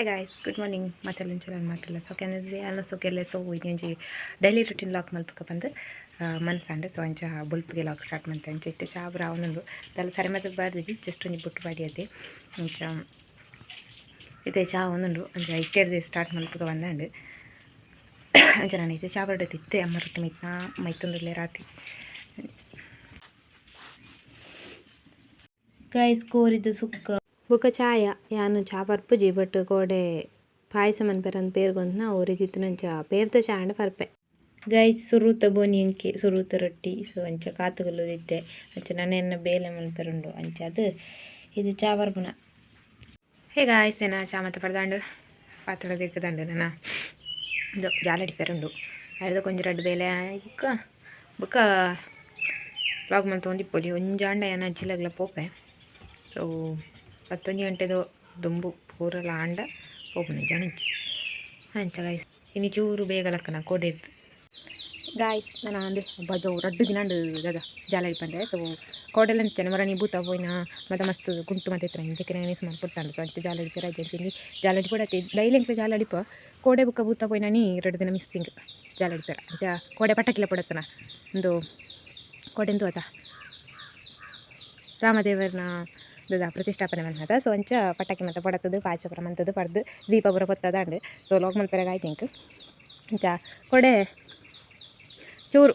Hi guys good morning ಮತ್ತೆಲ್ಲ ಚಲೋ ಮಾತಿಲ್ಲ ಸೊ ಕೆನದ್ರೆ ಎಲ್ಲ ಸೊ ಕೆಲ್ಲ ಸೊ ಒಂಜಿ ಡೈಲಿ ರುಟೀನ್ ಲಾಕ್ ಮಲ್ಪಕ ಬಂದು ಮನಸ್ಸಂಡು ಸೊ ಅಂಚ ಬುಲ್ಪಿಗೆ ಲಾಕ್ ಸ್ಟಾರ್ಟ್ ಮಾಡ್ತೆ. ಅಂಚೆ ಇತ್ತೆ ಚಾ ಚಾಬ್ರ ಅವನೊಂದು. ದಲ್ಲ ಸರಿ ಮತ್ತೆ ಬಾರ್ದಿಜಿ ಜಸ್ಟ್ ಒಂದು ಬುಟ್ಟು ಬಾಡಿ ಅದೇ ಅಂಚ, ಇತ್ತೆ ಚಾ ಒಂದುಂಡು ಅಂಚ ಇತ್ತೆರ್ದು ಸ್ಟಾರ್ಟ್ ಮಲ್ಪಕ ಬಂದಂಡು. ಅಂಚೆ ನಾನು ಇತ್ತೆ ಚಾ ಬರಡೋದು ಇತ್ತೆ ಅಮ್ಮ ರೊಟ್ಟಿ ಮೈತ್ನ? ಮೈತೊಂದುಲ್ಲೆ ರಾತಿ ಗೈಸ್ ಕೋರಿದ್ದು ಸುಕ್ಕ. ಬೊಕ ಚಾಯ ಯಾನು ಚಾ ಪರ್ಪುಜಿ ಬಟ್ ಕೋಡೆ ಪಾಯಸ ಮನ್ಪೆರಂದ್ ಪೇರ್ಗೊಂದ್ನ ಒರಿಜಿತ್ತು ನಂಚ ಪೇರ್ದ ಚಾ ಅಂಡ ಪರ್ಪೆ. ಗೈಸ್, ಸುರೂತ ಬೋನಿ ಅಂಕಿ ಸುರೂತ ರೊಟ್ಟಿ, ಸೊ ಅಂಚ ಕಾತುಗಲ್ಲುದಿತ್ತೆ. ಅಂಚ ನನೆನ್ನ ಬೇಲೆ ಮನ್ಪೆರುಂಡು ಅಂಚ ಅದು, ಇದು ಚಾ ಹೇ ಗಾಯ್ಸ್ ಏನ ಚಾ ಮತ್ತೆ ಪಡ್ದಾಂಡು? ಪಾತ್ರ ದಿಕ್ಕದಂಡು ನನ್ನ ಇದು ಜಾಲಡಿ ಪೆರುಂಡು. ಅಡ್ದು ಕೊಂಚ ರಡ್ಡು ಬೇಲೆ ಇಕ್ಕ ಬುಕ್ಕ ಲಾಗ್ ಮಲ್ ತೊಗೊಂಡಿಪ್ಪೊಲಿ ಒಂಜಾಂಡ ಏನ ಅಜ್ಜಿಲಗ್ಲ ಪೋಪೆ. ಸೊ ಪತ್ತೊಂಜಿ ಗಂಟೆದು ದುಂಬು ಪೂರಲ ಆಂಡ ಹೋಗುನೆ ಜಣಿಂಚಿ ಅಂಚ ಗಾಯ್ಸ್ ಇನ್ನು ಚೂರು ಬೇಗ ಲಕ್ಕನ ಕೋಡೆರ್ದು ಗಾಯ್ಸ್ ನಾನು ಅಂದ್ರೆ ಬಜೋ ರಡ್ಡು ದಿನಾಂಡು ದಾದ ಜಾಲ ಇಪ್ಪಂದೆ ಸೊ ಕೋಡೆಲ್ಲ ಅಂಚನೆ ಮರಣಿ ಭೂತ ಪೋಯ್ನ ಮತ್ತೆ ಮಸ್ತ್ ಗುಂಟು ಮತ್ತೆ ಇತ್ರ ಇಂಚಕ್ಕೆ ನಾನು ಸುಮಾರು ಪುಟ್ಟಾಂಡು ಸೊ ಅಂಚೆ ಜಾಲ ಹಿಡಿಪೆ ರಜೆ ಅಂಚಿಂದು ಜಾಲ ಹಿಡಿಪಡ ಡೈಲಿ ಎಂಕ್ಲೆ ಜಾಲ ಹಿಡಿಪ ಕೋಡೆ ಬುಕ್ಕ ಭೂತ ಪೋಯ್ನ ನೀ ಎರಡು ದಿನ ಮಿಸ್ಸಿಂಗ್ ಜಾಲ ಹಿಡಿಪೆರ ಅಂಚ ಕೋಡೆ ಪಟಾಕಿಲ ಪಡತ್ತನ ಒಂದು ಕೋಡೆ ಎಂತು ಆತ ರಾಮದೇವರನ ದ ಪ್ರತಿಷ್ಠಾಪನೆ ಮಲ್ಪದ ಸೊ ಅಂಚ ಪಟಾಕಿ ಮತ್ತೆ ಪಡತದು ಪಾಯಸಪುರ ಮಂತದ್ದು ಪಡೆದು ದೀಪ ಪೂರ ಪೊತ್ತದ ಅಂಡ್ ಸೊ ಲೋಕ್ ಮಲ್ಪೆರಾಗ ಆಯ್ತು ಇಂಕ್ ಅಂಚ ಕೊಡೆ ಚೂರು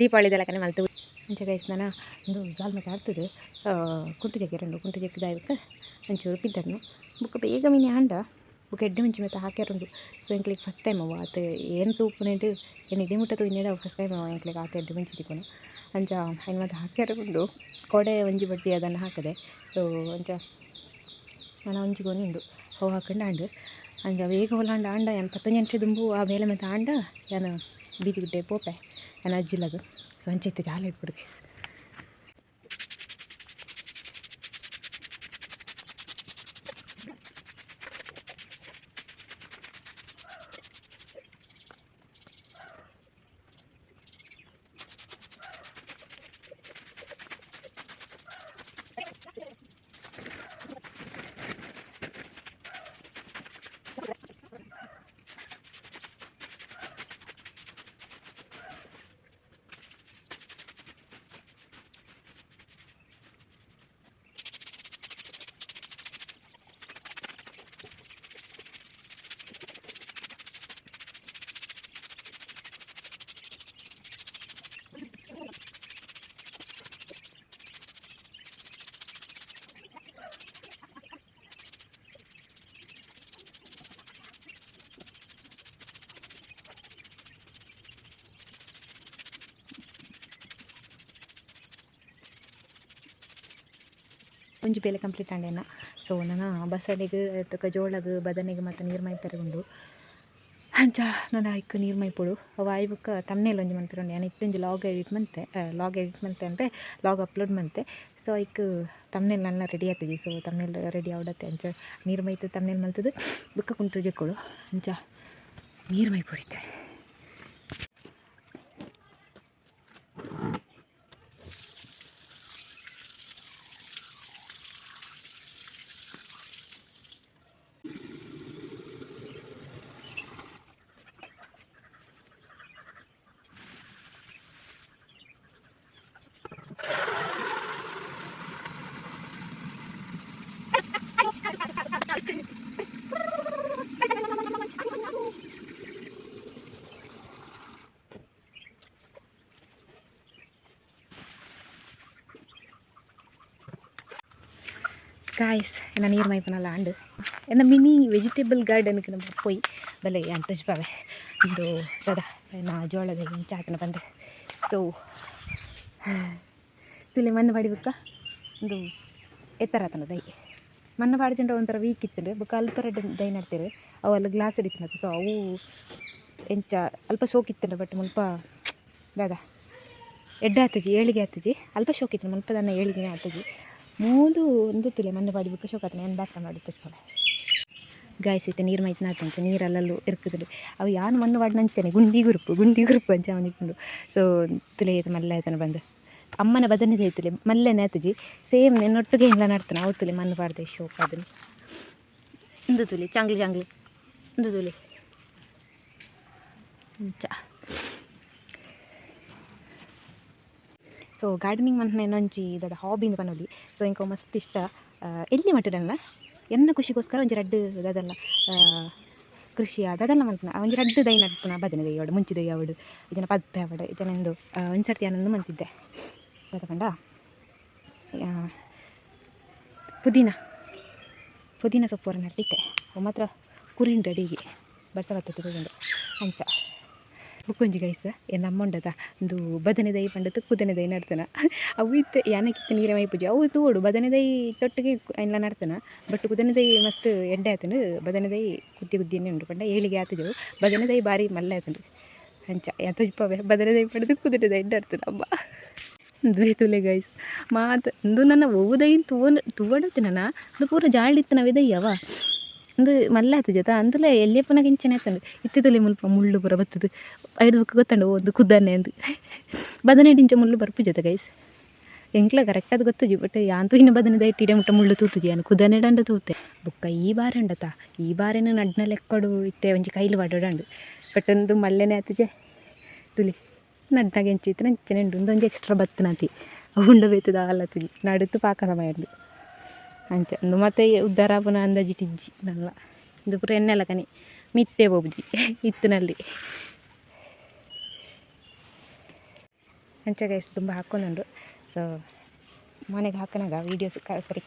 ದೀಪಾವಳಿದೆಲ್ಲ ಕನೆ ಮಲ್ತು. ಅಂಚ ಗೈಸ್ ನಾನು ಒಂದು ಜಾಲ್ ಮತ್ತೆ ಆಡ್ತದೆ ಕುಂಟು ಜಗ್ಗಿ ಎರಡು ಕುಂಟು ಜಗ್ಗಿ ದಾಯಕ್ಕೆ ಒಂಚೂರು ಬಿದ್ದನ್ನು ಬುಕ್ ಬೇಗ ಮೀನು ಆಂಡ ಬುಕ್ ಎಡ್ಡೆ ಮುಂಚೆ ಮತ್ತೆ ಹಾಕ್ಯಾರುಂಡು ಸೊ ಎಂಕ್ಲಿಗೆ ಫಸ್ಟ್ ಟೈಮ್ ಅವ. ಆತ ಏನು ತೂಪುನೇಡು ಏನು ಇಡೀ ಮುಟ್ಟ ತೂಯಿನೇಡು ಫಸ್ಟ್ ಟೈಮ್ ಅವ ಎಂಕ್ಲಿಗೆ ಆತ ಎಡ್ಡೆ ಮುಂಚೆ ತಿಕ್ಕೊನು ಅಂಚ ಹೈನ್ಮದ ಹಾಕ್ಯಾರ ಉಂಡು ಕೊಡೆ ಒಂಜಿ ಬಡ್ಡಿ ಅದನ್ನು ಹಾಕದೆ. ಸೊ ಅಂಚ ನಾನು ಒಂಜಿಗೊಂದುಂಡು ಅವು ಹಾಕೊಂಡು ಆಂಡು. ಅಂಚ ವೇಗ ಹೊಲಾಂಡ ಆಂಡ ಏನು ಪತ್ತೊಂಜಿ ಗಂಟೆ ದುಂಬು, ಆ ಮೇಲೆ ಮತ್ತೆ ಆಂಡ ಏನು ಬೀದಿ ಗುಡ್ಡೆ ಪೋಪೆ ಏನು ಅಜ್ಜಿಲದು ಸೊ ಅಂಚೆತ್ತೆ ಜಾಲ ಇಟ್ಬಿಡು ಒಂಜಿ ಬೇಲೆ ಕಂಪ್ಲೀಟ್ ಆಂಡೇನ ಸೊ ನಾನು ಬಸಳೆಗ್ ತುಕ ಜೋಳಗ್ ಬದನೆಗ್ ಮತ್ತು ನೀರು ಮೈತಾರೆ ಉಂಡು ಅಂಚ ನಾನು ಐಕ್ ನೀರು ಮೈಪೊಡು ಅವು ಆಯ್ಬುಕ್ಕ ತಮ್ನೇಲ್ ಒಂಜಿ ಮನ್ಪಿರೋಂಡು ನಾನು ಇತ್ತೊಂಜಿ ಲಾಗ್ ಎಡಿಟ್ ಮಂತೆ ಲಾಗ್ ಎಡಿಟ್ ಮಂತೆ ಅಂದರೆ ಲಾಗ್ ಅಪ್ಲೋಡ್ ಮಂತೆ. ಸೊ ಐಕ್ ತಮ್ನೇಲ್ ನನ್ನ ರೆಡಿ ಆಗ್ತದೆ. ಸೊ ತಮ್ನೇಲ್ ರೆಡಿ ಆವಡತ್ತೆ. ಅಂಚ ನೀರು ಮೈತು ತಮ್ನೇಲ್ ಮಲ್ತದು ಬುಕ್ಕ ಕುಂತು ಜಕ್ಕೊಳು ಅಂಚ ನೀರು ಮೈ ಪೊಡಿತೆ. ಎನ್ನ ನೀರು ಮೈಪನಲ್ಲ ಆಂಡ್ ಎನ್ನ ಮಿನಿ ವೆಜಿಟೇಬಲ್ ಗಾರ್ಡನ್ಗೆ ನಮ್ಮ ಪೋಯಿ ಬಲೆ ಅಂಟಜ್ ಬಾವೆ. ಒಂದು ದದ ನಾ ಜೋಳದ ಚಾತನ ಬಂದೆ. ಸೊ ತಿಳಿ ಮಣ್ಣು ಬಾಡಿಬೇಕ? ಒಂದು ಎತ್ತರ ಆತನ ದೈ. ಮಣ್ಣು ಬಾಡಿಜಂಡ ಒಂಥರ ವೀಕ್ ಇತ್ತು ಬುಕ್ಕ ಅಲ್ಪ ರೆಡ್ ದೈ ನಡ್ತೀರಿ ಅವೆಲ್ಲ ಗ್ಲಾಸ್ ಹಿಡಿತು ಸೊ ಅವು ಎಂಚ ಅಲ್ಪ ಸೋಕಿತ್ತು ಬಟ್ ಮುಲ್ಪ ದಾದ ಎಡ್ಡೆ ಆತಜಿ, ಏಳಿಗೆ ಆತಜಿ. ಅಲ್ಪ ಶೋಕಿತ್ತು ಮುಲ್ಪ ದನ್ನ ಏಳಿಗೆ ಆತಜಿ. ಮೂಲು ಒಂದು ತುಲೆ ಮಣ್ಣು ಬಿಟ್ಟು ಶೋಕತ್ತನೆ ಏನು ಬ್ಯಾಕ್ ಮಾಡಿ ತೆಚ್ಕೊಳೆ ಗಾಯ್ಸಿತ್ತೆ ನೀರು ಮೈತ್ನ ಆತಂಚ ನೀರಲ್ಲೂ ಇರ್ಕುದುಡು ಅವು ಯಾನು ಮಣ್ಣು ಬಾಡಿ ನಂಚನೆ ಗುಂಡಿ ಗುರುಪು ಗುಂಡಿ ಗುರುಪು ಅಂಚ ಅವನಿಕೊಂಡು ಸೊ ತುಲೆ ಐತೆ ಮಲ್ಲ ಆಯ್ತಾನೆ ಬಂದು. ಅಮ್ಮನ ಬದನಿದೆ ಐತುಲೆ ಮಲ್ಲೆನೆ ನೇತಜಿ. ಸೇಮ್ ನೆನ್ನೊಟ್ಟಿಗೆ ಇಲ್ಲ ನಡ್ತಾನೆ ಅವು ತುಲೆ ಮಣ್ಣು ಬಾಡ್ದೆ ಶೋಕ ಅದನ್ನು. ಇಂದು ತುಲಿ, ಚಂಗ್ಲಿ ಚಂಗ್ಲಿ. ಇಂದು ತುಲಿ. ಇಂಚ ಸೊ ಗಾರ್ಡನಿಂಗ್ ಮಂತ್ ದೊಡ್ಡ ಹಾಬಿ ಹಾಬಿಂದ ಪನೊಲಿ ಸೊ ಇಂಕ ಮಸ್ತ್ ಇಷ್ಟ. ಎಲ್ಲಿ ಮಟ್ಟದಲ್ಲ ಎನ್ನ ಖುಷಿಗೋಸ್ಕರ ಒಂಜಿ ರಡ್ಡು ಅದಲ್ಲ ಕೃಷಿ ಅದೆಲ್ಲ ಮಂತನ ಒಂಜಿ ರಡ್ಡು ದೈ ನಡ್ತನ ಬದನೆ ದೈ ಅವಡು, ಮುಂಚಿ ದೈ ಅವಡು, ಇದನ್ನ ಪದ್ಪೆ ಅವಡು ಇದನ್ನೆಂದು ಒಂದು ಸರ್ತಿ ಆನಂದು ಮಂತಿದ್ದೆ. ಗೊತ್ತಕೊಂಡ ಪುದೀನ ಪುದೀನ ಸೊಪ್ಪು ನಟ್ಟಿದ್ದೆ ಮಾತ್ರ ಕುರಿನ್ ರೆಡಿಗೆ ಬರ್ಸ ಬರ್ತದೆ ಅಂತ. ಬುಕ್ಕೊಂಜಿ ಗೈಸ್ ಎನ್ನ ಅಮ್ಮೊಂಡದ ಒಂದು ಬದನೆ ದೈ ಪಂಡತ ಕುದನೆ ದೈ ನಡ್ತನ. ಅವು ಇತ್ತು ಯಾನಕ್ಕಿತ್ತು ನೀರ ಮೈ ಪೂಜೆ, ಅವು ತೋಡು ಬದನೆ ದೈ ತೊಟ್ಟಿಗೆ ಎಲ್ಲ ನಡ್ತನ. ಬಟ್ ಕುದನೆ ದೈ ಮಸ್ತ್ ಎಡ್ಡೆ ಆತನು, ಬದನೆ ದೈ ಕುದ್ದಿ ಕುದ್ದಿಯನ್ನೇ ಉಂಡು ಪಂಡ ಏಳಿಗೆ ಆತಿದ್ದೆವು ಬದನೆ ದೈ ಬಾರಿ ಮಲ್ಲ ಆತನು. ಹಂಚ, ಯಾತ ಇಪ್ಪವೆ ಬದನೆ ದೈ ಪಡೆದು ಕುದನೆ ದೈ ನಡ್ತನ ಅಮ್ಮ ದ್ವೇ ತುಲೆ ಗೈಸ್, ಮಾತು ಇಂದು ನನ್ನ ಓದೈನ್ ತೂವ ತೂವಡತ್ತಿನ ಪೂರ ಜಾಳಿತ್ತು ನಾವಿದಯ್ಯವ ಒಂದು ಮಲ್ಲ ಆತು ಜೊತೆ. ಅಂದ್ರೆ ಎಲ್ಲೇ ಪುನಃ ಆತಂದು ಇತ್ತೆ ತುಲೆ ಮುಲ್ಪ ಮುಳ್ಳು ಪೂರ ಬತ್ತದು. ಐದು ಬುಕ್ ಗೊತ್ತಂಡು ಒಂದು ಕುದ್ದಾನೆ ಅಂದ್. ಬದನೆಡ್ ಇಂಚ ಮುಳ್ಳು ಬರ್ಪು ಜೊತೆ ಗೈಸ್ ಎಂಕ್ಲ ಕರೆಕ್ಟ್ ಅದು ಗೊತ್ತುಜಿ ಬಟ್ ಯಾಂತು ಇನ್ನು ಬದನೆ ದೈಟಿಡೆ ಮುಟ್ಟ ಮುಳ್ಳು ತೂತುಜಿ ಅನ್ನು ಕುದನೆ ಡಂಡ ತೂತೆ. ಬುಕ್ಕ ಈ ಬಾರ ಉಂಡತ ಈ ಬಾರೇನು ನಡ್ನ ಲೆಕ್ಕಡು ಇತ್ತೆ ಒಂಜಿ ಕೈಲಿ ಬಡೋಡಂಡು ಬಟ್ ಒಂದು ಮಲ್ಲೆನೆ ಆತುಜೆ ತುಲಿ, ನಡ್ನಾಗ ಎಂಚಿತ್ತು ನಂಚನೆ ಉಂಡು. ಒಂದೊಂಜಿ ಎಕ್ಸ್ಟ್ರಾ ಬತ್ತನತಿ ಉಂಡ ಬೇತದ ಅಲ್ಲತಿ ನಡುತ್ತು ಪಾಕ ಸಮಯ ಉಂಡು ಅಂಚ. ಒಂದು ಮತ್ತೆ ಉದ್ದಾರ ಪುನಃ ಅಂದಾಜಿ ಟಿಜ್ಜಿ ನಲ್ಲ ಇದು ಪೂರ ಎಣ್ಣೆಲ್ಲ ಕನಿ ಮಿಟ್ಟೆ ಬೋಬ್ಜಿ ಇತ್ತಿನಲ್ಲಿ ಅಂಚ ಗೈಸ್ ತುಂಬ ಹಾಕ್ಕೊಂಡುಂಡು ಸೊ ಮನೆಗೆ ಹಾಕನಾಗ ವೀಡಿಯೋಸ್ ಸರಿ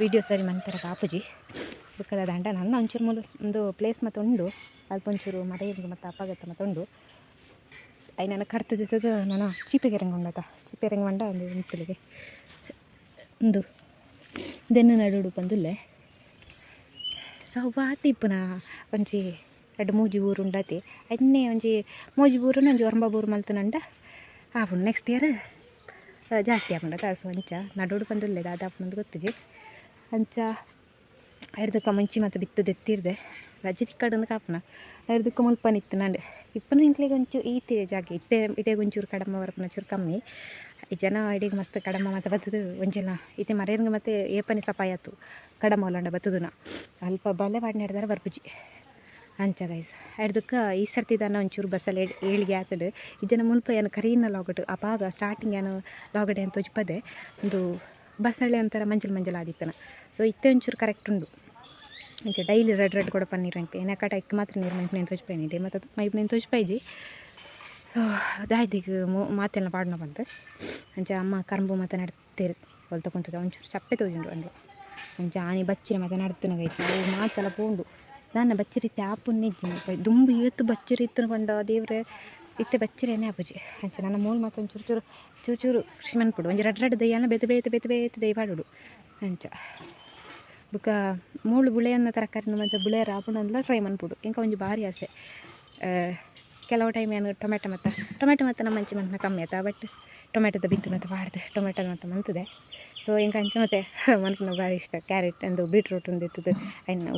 ವೀಡಿಯೋ ಸರಿ ಮಂತರ ಕಾಪುಜಿ ಬುಕ್ಕದ ದಂಡ. ನನ್ನ ಒಂಚೂರು ಮೂಲ ಒಂದು ಪ್ಲೇಸ್ ಮತ್ತು ಉಂಡು. ಅಲ್ಪ ಒಂಚೂರು ಇರಂಗ ಮತ್ತು ಅಪಾಗತ್ತ ಮತ್ತು ಉಂಡು. ಅಯ್ಯ ನನ್ನ ಕಡ್ತದಿದ್ದದು ನಾನು ಚೀಪೆಗೆ ರಂಗ ಉಂಡತ. ಚೀಪೆ ರಂಗ ಉಂಡ ಒಂದು ನಿಂತಲಿಗೆ. ಒಂದು ದೆನ್ನು ನಡುಡು ಬಂದುಲ್ಲೆ ಸೊ ಬಾತಿ ಇಪ್ಪುನ ಒಂಜಿ ಎರಡು ಮೂಜಿ ಊರು ಉಂಡತಿ. ಅನ್ನೇ ಒಂಜಿ ಮೂಜಿ ಊರು ಒಂಜಿ ಒರಂಬ ಊರು ಮಲ್ತನಂಡ ಆಪುಂಡು ನೆಕ್ಸ್ಟ್ ಇಯರ್ ಜಾಸ್ತಿ ಆಪುಂಡ ತಾಸು ಅಂಚ ನಡುಡು ಬಂದುಲ್ಲೆ ದಾದಾಪುನಂದು ಗೊತ್ತುಜಿ. ಅಂಚ ಐರ್ದಕ್ಕ ಮುಂಚೆ ಮತ್ತು ಬಿತ್ತು ದೆತ್ತಿರ್ದೆ. ರಜೆ ತಿಕ್ಕಡಂದು ಕಾಪುನ. ಐರ್ದಕ್ಕ ಮುಲ್ಪ ನಿತ್ತು ನಂಡೆ. ಇಪ್ಪನ ಇಂಟ್ಲಿಗೆ ಒಂಚೂರು ಈ ಜಾಗ ಇತ್ತೆ ಇಟೇ ಒಂಚೂರು ಕಡಮ ಬರಪನ ಚೂರು ಕಮ್ಮಿ. ಈ ಜನ ಇಡೆಗೆ ಮಸ್ತ್ ಕಡಮ ಮತ್ತು ಬತ್ತದು ಒಂಜನ. ಇತ್ತೆ ಮರೆಯಂಗೆ ಮತ್ತೆ ಏಪನಿ ಸಪಾಯಾತು ಕಡಮ ಹೊಲಂಡ ಬತ್ತದುನ. ಅಲ್ಪ ಬಲೆ ಬಾಡಿ ನಡೆದಾರೆ ಬರ್ಪುಜಿ. ಅಂಚ ಗೈಸ್. ಹಿಡ್ದಕ್ಕ ಈ ಸರ್ತಿ ದನ ಒಂಚೂರು ಬಸ್ಸಲ್ಲಿ ಏಳ್- ಏಳಿಗೆ ಆತಡು ಇದನ್ನ ಮುಲ್ಪ ಏನು ಕರೀನ ಲಾಗಟು. ಅಪಾಗ ಸ್ಟಾರ್ಟಿಂಗ್ ಏನು ಲಾಗಡೆ ಅಂತ ಉಜ್ಪದೆ. ಒಂದು ಬಸ್ಸಳ್ಳಿ ಒಂಥರ ಮಂಜಲ್ ಮಂಜಲ್ ಆದಿತ್ತನ. ಸೊ ಇತ್ತೆ ಒಂಚೂರು ಕರೆಕ್ಟ್ ಉಂಡು. ಇಂಚ ಡೈಲಿ ರೆಡ್ ರೆಡ್ ಕೊಡಪ್ಪ ನೀರು ಅಂಪೆ ಏನ ಕಟ ಇಕ್ಕ ಮಾತ್ರ ನೀರು ಮೈಪ್ ನೆಂತು ತೋಚ್ಪೈನಿ ಡೇ ಮತ್ತು ಮೈಪ್ ನೀನು ತೋಚ್ಪೈಜಿ ಸೊ ಅದಾಯ್ತು ಮಾತೆಲ್ಲ ಪಾಡ್ನ ಬಂತು. ಅಂಚ ಅಮ್ಮ ಕರಂಬು ಮತ್ತೆ ನಡ್ತೀರಿ ಹೊಲ್ತ ಕುಂತದ ಒಂಚೂರು ಚಪ್ಪೆ ತೋಜುಂಡು ಅಂದು ಅಂಚ ಆನೆ ಬಚ್ಚಿರಿ ಮತ್ತೆ ನಡ್ತಿನ ಗೈಸ್ ಅವು ಮಾತೆಲ್ಲ ಪೋಂಡು. ನಾನು ಬಚ್ಚರಿತ್ತೆ ಆಪುನ್ನೆ ಇಜ್ಜಿನ ದುಂಬು ಇವತ್ತು ಬಚ್ಚರಿ ಇತ್ತು ಪಂಡ ದೇವ್ರೆ. ಇತ್ತೆ ಬಚ್ಚರೇನೆ ಆಪುಜಿ. ಅಂಚ ನನ್ನ ಮೂಲ ಮಾತು ಒಂಚೂರು ಚೂರು ಚೂರು ಚೂರು ಕೃಷಿ ಮನ್ಪುಡು ಒಂಜಿ ರಡ್ ರಡ್ ದಯ್ಯನ ಬೇತೆ ಬೇತ ಬೇತೆ ಬೇತ ದೈ ಪಾಡುಡು. ಅಂಚ ಬುಕ್ಕ ಮೂಳು ಬುಳೆಯನ್ನ ತರಕಾರಿನ ಬುಳೆ ಬುಳೆಯರ ಅಂದ್ರೆ ಟ್ರೈ ಮನ್ಪುಡು. ಇಂಕ ಒಂಜಿ ಭಾರಿ ಆಸೆ. ಕೆಲವು ಟೈಮ್ ಏನು ಟೊಮೆಟೊ ಮತ್ತು ಟೊಮೆಟೊ ಮತ್ತು ನಮ್ಮ ಮಂತನ ಕಮ್ಮಿ ಆಯ್ತಾ? ಬಟ್ ಟೊಮೆಟೊದ ಬಿತ್ತು ಮತ್ತು ಬಾಡ್ದೆ ಟೊಮೆಟೊ ಮತ್ತು ಮಂತದೆ. ಸೊ ಹಿಂಗೆ ಅಂಚೆ ಮತ್ತು ಮನ್ಪುನ ಭಾರಿ ಇಷ್ಟ. ಕ್ಯಾರೆಟ್ ಅಂದು ಬೀಟ್ರೂಟ್ ಒಂದು ಇತ್ತದು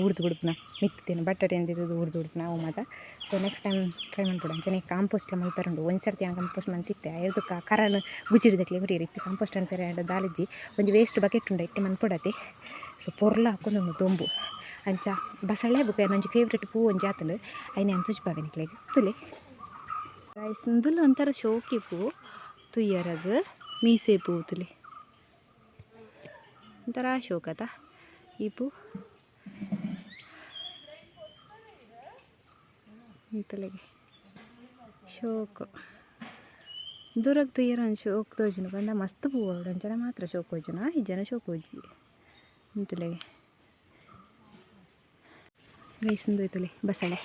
ಉರ್ದು ಬಿಡ್ಪುನ ಮಿತ್ತಿನ ಬಟಾಟೆ ಅಂದಿದ್ದು ಉರ್ದು ಬಿಡ್ಪುನ ಅವು ಮಾತ ಸೊ ನೆಕ್ಸ್ಟ್ ಟೈಮ್ ಟ್ರೈ ಮಾಡ್ಬಿಡು ಅಂಚನೆ ಕಾಂಪೋಸ್ಟ್ ಮಲ್ಪರುಂಡು. ಒಂದು ಸರ್ತಿ ನಾನು ಕಾಂಪೋಸ್ಟ್ ಮಂತಿತ್ತೆ? ಐದು ಕರನ ಗುಜಿಡಿದಕ್ಕೆ ಹುರಿಯರಿ ರೀತಿ ಕಾಂಪೋಸ್ಟ್ ಎರಡು ದಾಲಿಜ್ಜಿ. ಒಂದು ವೇಸ್ಟ್ ಬಕೆಟ್ ಉಂಡು, ಇಟ್ಟು ಮನ್ಪೊಡತಿ. ಸೊ ಪೊರ್ಲ ಹಾಕೊಂಡು ದೊಂಬು. ಅಂಚ ಬಸಳೆ ಬುಕ್ಕ ನಂಜಿ ಫೇವ್ರೆಟ್ ಪೂ ಒಂಜಿ ಆತಲು. ಐನೆ ಅಂತುಜ್ ಬಾವೆನಿಕ್ಲೆಗ್ ತುಲಿ. ರೈಸ್ ಇಂದುಲು ಒಂಥರ ಶೋಕಿ ಪೂ ತುಯ್ಯರದು ಮೀಸೆ ಪೂ ತುಲಿ. ಒಂಥರ ಶೋಕತ ಈ ಪೂ. ಇಂತಲೆಗೆ ಶೋಕು. ದೂರಕ್ಕೆ ತುಯ್ಯರ ಒಂದು ಶೋಕ್ ತೋಜುನ ಬಂದ ಮಸ್ತ್ ಪೂ ಒಂದು ಜನ ಮಾತ್ರ ಶೋಕ್ ಹೋಜುನ ಈ ಜನ ಶೋಕ್ ಹೋಜಿ ಗೈಸಂದು ಹೋಯ್ತಲೆ ಬಸಳೆ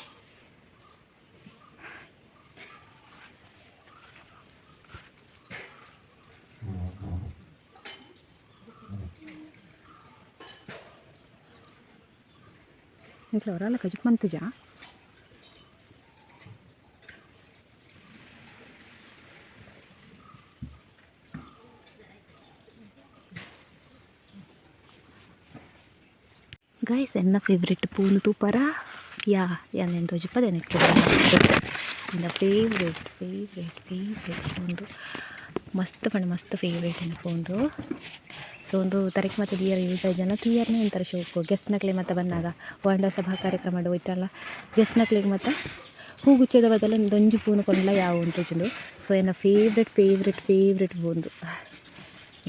ಇಟ್ಲ ಅವರಲ್ಲ ಕಜಕ್ ಮಂತುಜಾ ಗೈಸ್ ಎನ್ನ ಫೇವ್ರೆಟ್ ಪೂನು ತೂಪರ ಯಾ ಯಾನೆಂದು ಜುಪ್ಪದೆ ನೆಕ್ಸ್ಟ್ ಎನ್ನ ಫೇವ್ರೆಟ್ ಫೇವ್ರೆಟ್ ಫೇವ್ರೆಟ್ ಒಂದು ಮಸ್ತ್ ಪಂಡ ಮಸ್ತ್ ಫೇವ್ರೇಟ್ ಏನು ಫೋನ್ದು ಸೊ ಒಂದು ತರಕ್ಕೆ ಮತ್ತು ದಿಯರ್ ಯೂಸ್ ಆಯ್ತು ಟು ಇಯರ್ನೇ ಒಂಥರ ಶೋಕು ಗೆಸ್ಟ್ ನಕ್ಲಿಗೆ ಮತ್ತೆ ಬಂದಾಗ ಹೊಂಡ ಸಭಾ ಕಾರ್ಯಕ್ರಮ ಇಟ್ಟಲ್ಲ ಗೆಸ್ಟ್ ನಕ್ಲಿಗೆ ಮತ್ತು ಹೂಗುಚ್ಚದ ಬದಲು ದೊಂಜು ಪೂನು ಕೊಂಡ್ಲ ಯಾವ ಉಂಟು ಸೊ ಏನ ಫೇವ್ರೆಟ್ ಫೇವ್ರೆಟ್ ಫೇವ್ರೆಟ್ ಬೂಂದು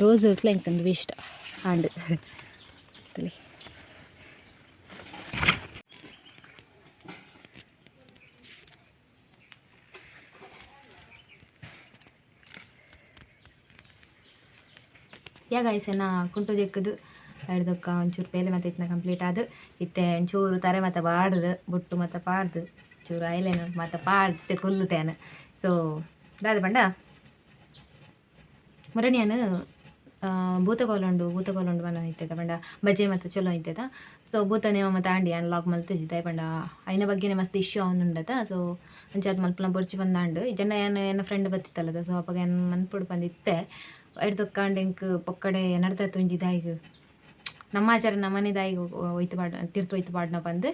ರೋಸ್ ಇರ್ತಲ ಎಂಕಂದು ಇಷ್ಟ. ಆಂಡ್ ಯಾಗ ಐಸೆನ ಕುಂಟು ಜೆಕ್ಕದು ಹಿಡ್ದಕ್ಕ ಒಂಚೂರು ಪೇಲೆ ಮತ್ತೆ ಇತ್ತನ ಕಂಪ್ಲೀಟ್ ಆದು. ಇತ್ತೆ ಒಂಚೂರು ತರೆ ಮತ್ತೆ ಬಾಡ್ದು ಬುಟ್ಟು ಮತ್ತೆ ಪಾಡ್ದು ಚೂರು ಐಲೇನು ಮತ್ತೆ ಪಾಡ್ತೆ ಕುಲ್ಲುತ್ತೇನೆ ಸೊ ದಾದ ಪಂಡ? ಮುರಣಿಯನು ಭೂತಗೋಲುಂಡು ಭೂತಗೋಲುಂಡು ಮನ ಇತ್ತೈತ ಪಂಡ. ಬಜೆ ಮತ್ತೆ ಚಲೋ ಇತ್ತೈತ ಸೊ ಭೂತನೇ ಮತ್ತೆ ಆಂಡಿ ಅನ್ ಲಾಗ್ ಮಲ್ತಿದ್ದೆ ಪಂಡ. ಐನ ಬಗ್ಗೆನೇ ಮಸ್ತ್ ಇಶ್ಯೂ ಅವನುಂಡತ ಸೊ ಅಂಚಾದ ಮಲ್ಪನ ಬೊರ್ಚಿ ಬಂದಾಂಡು. ಜನ ಏನು ಏನು ಫ್ರೆಂಡ್ ಬತ್ತಿತ್ತಲ್ಲದ ಸೊ ಅಪ್ಪಾಗ ಏನು ಮನ್ಪುಡು ಬಂದಿತ್ತೆ. ಎಡ್ದೊಕ್ಕಾಂಡು ಎಂಕ್ ಪೊಕ್ಕಡೆ ನಡ್ದತ್ತು ಒಂಜಿ ದಾಯಿಗ್. ನಮ್ಮ ಆಚಾರ ನಮ್ಮನೆ ದಾಯಿಗ್ ಒಯ್ತು ಪಾಡ್ ತಿರ್ತು ಒಯ್ತು ಪಾಡ್ನ ಬಂದು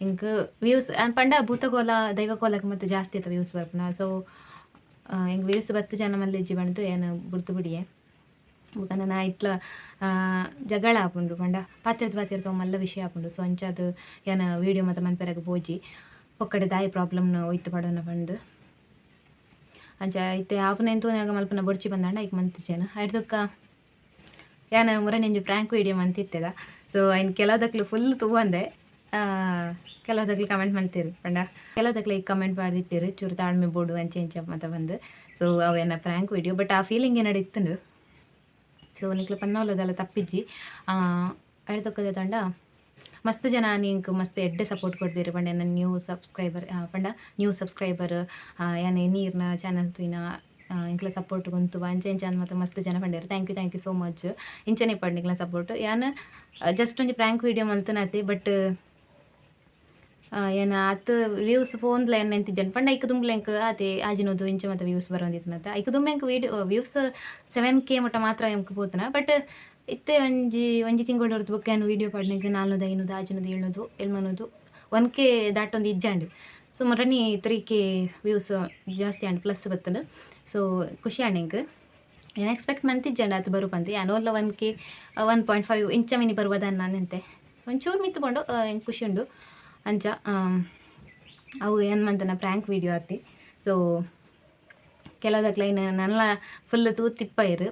ಹಿಂಗೆ ವ್ಯೂಸ್ ಪಂಡ ಭೂತಗೋಲ ದೈವಕೋಲಕ್ಕೆ ಮತ್ತೆ ಜಾಸ್ತಿ ಆಯ್ತು ವ್ಯೂಸ್ ಬರ್ಪುನ ಸೊ ಹಿಂಗೆ ವ್ಯೂಸ್ ಬತ್ತು ಜನ ಮಲ್ಲಿ ಬಂದು ಏನು ಬುಡ್ತು ಬಿಡಿಯೇ ಬುಕಂದ ನಾ ಇಟ್ಲ ಜಗಳ ಆಪುಂಡು ಪಂಡ. ಪಾತಿರ್ತ ಪಾತಿರ್ತ ಮಲ್ಲ ವಿಷಯ ಆಪುಂಡು. ಸೊ ಅಂಚಾದ್ ಏನು ವೀಡಿಯೋ ಮತ್ತು ಮನ್ಪೆರಗ ಪೋಜಿ ಪೊಕ್ಕಡೆ ದಾಯಿ ಪ್ರಾಬ್ಲಮ್ನ ಒಯ್ತು ಪಡೋನ ಬಂದು. ಅಂಚ ಇತ್ತೆ ಆಪುನ ಎಂತೂನಾಗ ಮಲ್ಪನ ಬೊಡ್ಚಿ ಬಂದಾಂಡ ಐಕ್ ಮಂತಿಚ್ಚೇನ ಐಡ್ದಕ್ಕ ಯಾನ ಮುರನೆಂಜು ಪ್ರ್ಯಾಂಕ್ ವೀಡಿಯೋ ಮಂತಿತ್ತದ. ಸೊ ಐನ್ ಕೆಲವುದಕ್ಲು ಫುಲ್ ತೂವಂದೆ. ಕೆಲವುದಕ್ಲು ಕಮೆಂಟ್ ಮಾಡ್ತೀರಿ ಪಂಡ. ಕೆಲವುದಕ್ಲು ಈಗ ಕಮೆಂಟ್ ಮಾಡ್ದಿತ್ತೀರಿ ಚೂರು ತಾಳ್ಮೆ ಬೋಡು ಅಂಚೆ ಇಂಚ ಮತ್ತೆ ಬಂದು. ಸೊ ಅವೇನ ಪ್ರ್ಯಾಂಕ್ ವೀಡಿಯೋ ಬಟ್ ಆ ಫೀಲಿಂಗ್ ಏನಾಡು ಇತ್ತಂಡು ಸೊ ನಿಕ್ಲು ಪನ್ನೋಲದಲ್ಲ ತಪ್ಪಿಜ್ಜಿ. ಎಳ್ತೊಕ್ಕದೆ ತಂಡ. ಮಸ್ತ್ ಜನ ನೀಂಕ್ ಮಸ್ತ್ ಎಡ್ಡೆ ಸಪೋರ್ಟ್ ಕೊಡ್ತೀರಿ ಪಂಡ ನನ್ನ ನ್ಯೂ ಸಬ್ಸ್ಕ್ರೈಬರ್ ಪಂಡ ನ್ಯೂ ಸಬ್ಸ್ಕ್ರೈಬರ್ ಏನೇ ನೀರ್ನ ಚಾನಲ್ ತೂಯಿನ ಇಂಕ್ಲ ಸಪೋರ್ಟ್ ಗೊಂತು ಅಂಚೆ ಇಂಚೆ ಮತ್ತು ಮಸ್ತ್ ಜನ ಪಂಡೇರು thank you thank you so much ಇಂಚನೆ ಪಡ್ನಿಕ್ಲ ಸಪೋರ್ಟ್ ಯಾನ್ ಜಸ್ಟ್ ಒಂಜಿ ಪ್ರ್ಯಾಂಕ್ ವೀಡಿಯೋ ಮಲ್ತನತಿ ಬಟ್ ಏನ ಆತ್ ವ್ಯೂಸ್ ಫೋನ್ಲ ಏನು ಎಂತಿಜ್ಜನ್ ಪಂಡ ಐಕ ದುಂಬ್ಲ ಎಂಕ್ ಆತೆ, ಆಜಿನೋದು ಇಂಚ ಮತ್ತು ವ್ಯೂಸ್ ಬರೋಂದಿತ್ತನತ ಐಕ ದುಂಬೆಂಕ್ ವೀಡಿಯೋ ವ್ಯೂಸ್ ಸೆವೆನ್ ಕೆ ಮಟ್ಟ ಮಾತ್ರ ಎಂಕ್ ಬಟ್ ಇತ್ತೆ ಒಂಜಿ ಒಂಜಿ ತಿಂಗಳು ಹೊರತು ಏನು ವೀಡಿಯೋ ಪಾಡ್ನಿಗೆ, ನಾಲ್ನೋದು, ಐನೂದು ದಾಜಿನದು ಏಳೋದು ಎಳ್ಮನೋದು ಒನ್ ಕೆ ದಾಟೊಂದು ಇಜ್ಜಾಂಡು. ಸೊ ಮರನಿ ತ್ರೀ ಕೆ ವ್ಯೂಸ್ ಜಾಸ್ತಿ ಆಂಡ್ ಪ್ಲಸ್ ಬರ್ತದೆ ಸೊ ಖುಷಿ ಎಂಕ್ ಏನು ಎಕ್ಸ್ಪೆಕ್ಟ್ ಮಂತಿಜ್ಜಂಡ ಅದು ಬರು ಬಂದು ಯಾನೋಲ್ಲ one K one point five ಇಂಚ ಮಿನಿ ಬರುವುದ ನಾನಂತೆ ಒಂಚೂರು ಮಿತ್ತುಕೊಂಡು ಹೆಂಗೆ ಖುಷಿ ಉಂಡು. ಅಂಚ ಅವು ಏನು ಮಂತನ ಪ್ರ್ಯಾಂಕ್ ವೀಡಿಯೋ ಆತಿ. ಸೊ ಕೆಲವುದಕ್ಲೈನ್ ನನ್ನ ಫುಲ್ ತೂತಿಪ್ಪ ಇರು.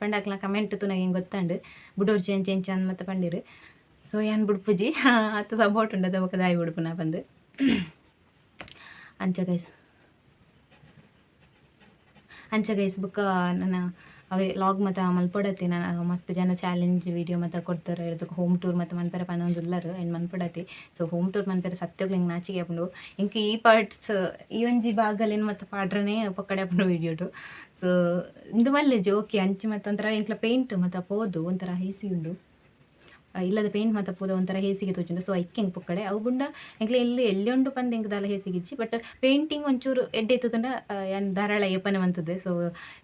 ಪಂಡಕ್ಲ ಕಮೆಂಟ್ ತುನಗ ಹಿಂಗೆ ಗೊತ್ತಂಡು. ಬುಡೋರ್ ಚೇಂಜ್ ಚೇಂಜ್ ಅಂದ್ ಮತ್ತೆ ಪಂಡಿರು. ಸೊ ಏನು ಬುಡ್ಪುಜಿ ಅತ್ತ ಸಪೋರ್ಟ್ ಉಂಡದ ಬೊಕ ದಾಯಿ ಬುಡ್ಪುನ ಬಂದು. ಅಂಚ ಗೈಸ್ ಅಂಚ ಗೈಸ್ ಬುಕ್ಕ ನನ್ನ ಅವೇ ಲಾಗ್ ಮತ್ತು ಮಲ್ಪೊಡತಿ ನಾನು. ಮಸ್ತ್ ಜನ ಚಾಲೆಂಜ್ ವಿಡಿಯೋ ಮತ್ತು ಕೊಡ್ತಾರೆ. ಇರೋದಕ್ಕೆ ಹೋಮ್ ಟೂರ್ ಮತ್ತು ಮನ್ಪೆರ ಒಂದು ಉಲ್ಲರು ಏನು ಮನ್ಪೊಡತಿ. ಸೊ ಹೋಮ್ ಟೂರ್ ಮನ್ಪೇರ ಸತ್ಯೋಗ್ಲಿ ಹಿಂಗೆ ನಾಚಿಗೆ ಹಾಕೊಂಡು ಈ ಪಾರ್ಟ್ಸ್ ಈ ಒಂಜಿ ಭಾಗಲೇನು ಮತ್ತು ಪಾಡ್ರನೇ ಪಕ್ಕಡೆ ಹಾಕೊಂಡು ವಿಡಿಯೋಟು ಸೊ ಇಂದು ಮಲ್ಲೆ ಜೋಕಿ ಅಂಚಿ ಮತ್ತು ಒಂಥರ ಇಂಕ್ಲ ಪೇಂಟ್ ಮತ್ತು ಪೋದು ಒಂಥರ ಹೇಸಿ ಉಂಡು. ಇಲ್ಲದ ಪೇಂಟ್ ಮಾತ ಪೂದ ಒಂಥರ ಹೇಸಿಗೆ ತೋಚುಂಡು ಸೊ ಐಕ್ಕೆ ಹೆಂಗೆ ಪುಕ್ಕಡೆ. ಅವು ಬುಂಡ ಎಂಕ್ಲೆ ಎಲ್ಲಿ ಎಲ್ಲೊಂಡು ಪಂದ್ ಹೆಂಗೆ ದಾಲ ಹೇಸಿಗಿಚ್ಚಿ ಬಟ್ ಪೇಂಟಿಂಗ್ ಒಂಚೂರು ಎಡ್ಡೆ ಎತ್ತುತಂಡ ಏನು ಧಾರಾಳ ಏಪನೆ ಮಂತದೆ ಸೊ